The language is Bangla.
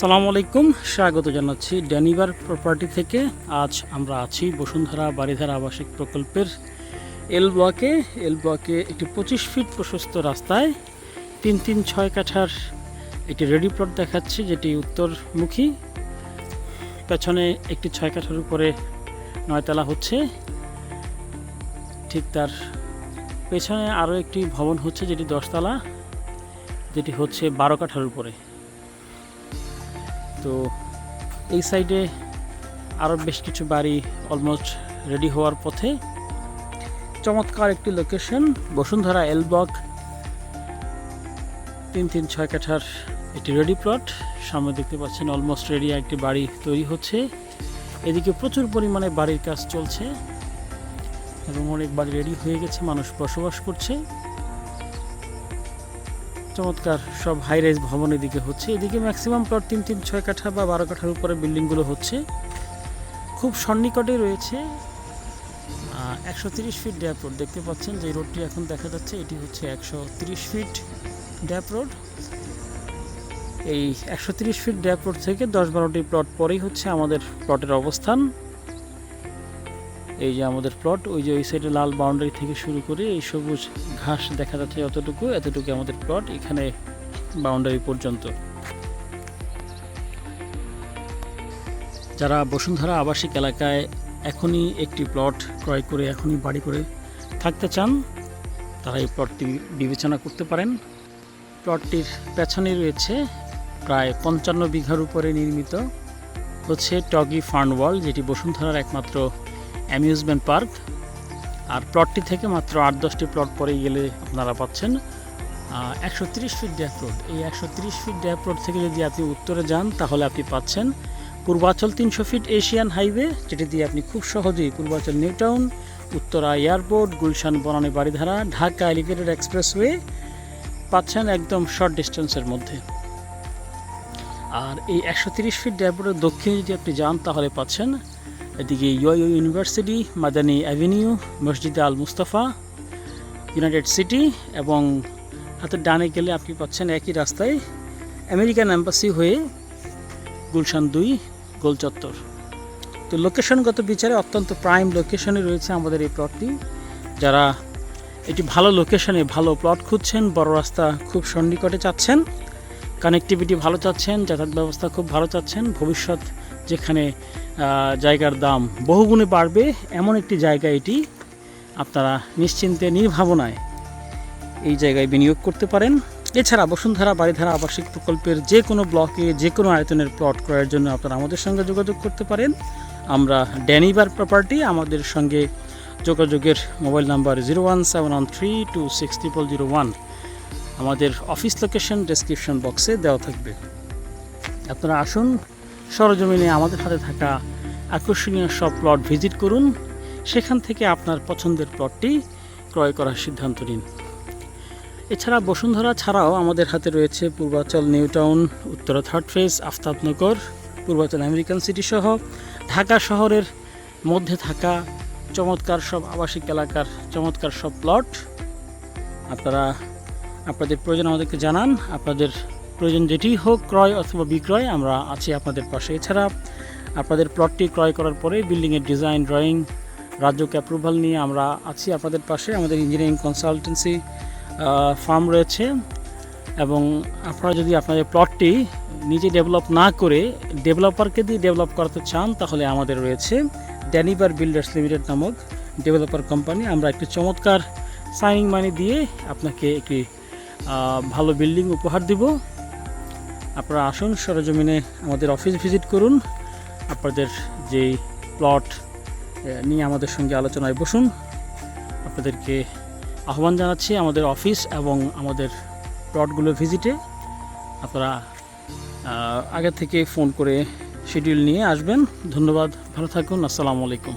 আসসালামু আলাইকুম। স্বাগত জানাচ্ছি ড্যানিবার প্রপার্টি থেকে। আজ আমরা আছি বসুন্ধরা বাড়িধারা আবাসিক প্রকল্পের এল ব্লকে এল ব্লকে একটি পঁচিশ ফিট প্রশস্ত রাস্তায় তিন তিন ছয় কাঠার একটি রেডি প্লট দেখাচ্ছে, যেটি উত্তরমুখী। পেছনে একটি ছয় কাঠার উপরে নয়তলা হচ্ছে। ঠিক তার পেছনে আরও একটি ভবন হচ্ছে, যেটি দশতলা, যেটি হচ্ছে বারো কাঠার উপরে। তো এই সাইডে আরও বেশ কিছু বাড়ি অলমোস্ট রেডি হওয়ার পথে চমৎকার একটি লোকেশন বসুন্ধরা এলবক, তিন তিন ছয় কাঠার একটি রেডি প্লট সামনে দেখতে পাচ্ছেন অলমোস্ট রেডি একটি বাড়ি তৈরি হচ্ছে। এদিকে প্রচুর পরিমাণে বাড়ির কাজ চলছে এবং অনেক বাড়ি রেডি হয়ে গেছে, মানুষ বসবাস করছে। চমৎকার সব হাই রাইজ ভবন এদিকে হচ্ছে। এদিকে ম্যাক্সিমাম প্লট তিন তিন, ছয় কাঠা বা বারো কাঠার উপরে বিল্ডিংগুলো হচ্ছে। খুব সন্নিকটে রয়েছে একশো তিরিশ ফিট ড্যাপ রোড দেখতে পাচ্ছেন যে রোডটি এখন দেখা যাচ্ছে, এটি হচ্ছে একশো তিরিশ ফিট ড্যাপ রোড এই একশো তিরিশ ফিট ড্যাপ রোড থেকে দশ বারোটি প্লট পরেই হচ্ছে আমাদের প্লটের অবস্থান। এই যে আমাদের প্লট ওই যে ওই সাইডে লাল বাউন্ডারি থেকে শুরু করে এই সবুজ ঘাস দেখা যাচ্ছে যতটুকু এতটুকু আমাদের প্লট এখানে বাউন্ডারি পর্যন্ত। যারা বসুন্ধরা আবাসিক এলাকায় এখনই একটি প্লট ক্রয় করে, এখনই বাড়ি করে থাকতে চান, তারা এই প্লটটি বিবেচনা করতে পারেন। প্লটটির পেছনে রয়েছে প্রায় পঞ্চান্ন বিঘার উপরে নির্মিত হচ্ছে টগি ফার্ন ওয়াল, যেটি বসুন্ধরার একমাত্র অ্যামিউজমেন্ট পার্ক। আর প্লটটি থেকে মাত্র আট দশটি প্লট পরে গেলে আপনারা পাচ্ছেন একশো তিরিশ ফিট ড্যাপ রোড এই একশো তিরিশ ফিট ড্যাপ রোড থেকে যদি আপনি উত্তরে যান, তাহলে আপনি পাচ্ছেন পূর্বাচল তিনশো ফিট এশিয়ান হাইওয়ে যেটি দিয়ে আপনি খুব সহজেই Purbachal new town Uttara airport Gulshan Banani Baridhara Dhaka elevated expressway পাচ্ছেন একদম শর্ট ডিস্টেন্সের মধ্যে। আর এই একশো তিরিশ ফিট ড্যাপ রোডের দক্ষিণে যদি আপনি যান, তাহলে পাচ্ছেন এদিকে ইউআইও ইউনিভার্সিটি, মাদানী অ্যাভিনিউ, মসজিদ আল মুস্তাফা, ইউনাইটেড সিটি এবং হাতের ডানে গেলে আপনি পাচ্ছেন একই রাস্তায় আমেরিকান অ্যাম্বাসি হয়ে গুলশান দুই, গোল চত্বর। তো লোকেশনগত বিচারে অত্যন্ত প্রাইম লোকেশনে রয়েছে আমাদের এই প্লটটি যারা এটি ভালো লোকেশনে ভালো প্লট খুঁজছেন, বড় রাস্তা খুব সন্নিকটে চাচ্ছেন কানেক্টিভিটি ভালো চাচ্ছেন, যাতায়াত ব্যবস্থা খুব ভালো চাচ্ছেন, ভবিষ্যৎ যেখানে জায়গার দাম বহুগুণে বাড়বে, এমন একটি জায়গা এটি আপনারা নিশ্চিন্তে, নির্ভাবনায় এই জায়গায় বিনিয়োগ করতে পারেন। এছাড়া বসুন্ধরা বাড়িধারা আবাসিক প্রকল্পের যে কোনো ব্লকে যে কোনো আয়তনের প্লট ক্রয়ের জন্য আপনারা আমাদের সঙ্গে যোগাযোগ করতে পারেন। আমরা ড্যানিবার প্রপার্টি, আমাদের সঙ্গে যোগাযোগের mobile number zero one seven one three two six triple zero one. আমাদের অফিস লোকেশন ডেসক্রিপশন বক্সে দেওয়া থাকবে। আপনারা আসুন সরজমিনে আমাদের হাতে থাকা আকর্ষণীয় সব প্লট ভিজিট করুন। সেখান থেকে আপনার পছন্দের প্লটটি ক্রয় করার সিদ্ধান্ত নিন। এছাড়া বসুন্ধরা ছাড়াও আমাদের হাতে রয়েছে Purbachal new town, Uttara third phase Aftabnagar, Purbachal American city সহ ঢাকা শহরের মধ্যে থাকা চমৎকার সব আবাসিক এলাকার চমৎকার সব প্লট আপনারা, আপনাদের প্রয়োজন আমাদেরকে জানান, আপনাদের প্রয়োজন যেটি হোক, ক্রয় অথবা বিক্রয়, আমরা আছি আপনাদের পাশে। এছাড়া আপনাদের প্লটটি ক্রয় করার পরে বিল্ডিংয়ের ডিজাইন ড্রয়িং রাজ্যকে অ্যাপ্রুভাল নিয়ে আমরা আছি আপনাদের পাশে। আমাদের ইঞ্জিনিয়ারিং কনসালটেন্সি ফার্ম রয়েছে এবং আপনারা যদি আপনাদের প্লটটি নিজে ডেভেলপ না করে ডেভেলপারকে দিয়ে ডেভেলপ করাতে চান, তাহলে আমাদের রয়েছে ড্যানিবার বিল্ডার্স লিমিটেড নামক ডেভেলপার কোম্পানি আমরা একটি চমৎকার সাইনিং মানি দিয়ে আপনাকে একটি ভালো বিল্ডিং উপহার দিব। আপনারা আসুন সরজমিনে আমাদের অফিস ভিজিট করুন। আপনাদের যেই প্লট নিয়ে আমাদের সঙ্গে আলোচনায় বসুন। আপনাদেরকে আহ্বান জানাচ্ছি আমাদের অফিস এবং আমাদের প্লটগুলো ভিজিটে। আপনারা আগে থেকে ফোন করে শিডিউল নিয়ে আসবেন। ধন্যবাদ, ভালো থাকুন, আসসালামু আলাইকুম।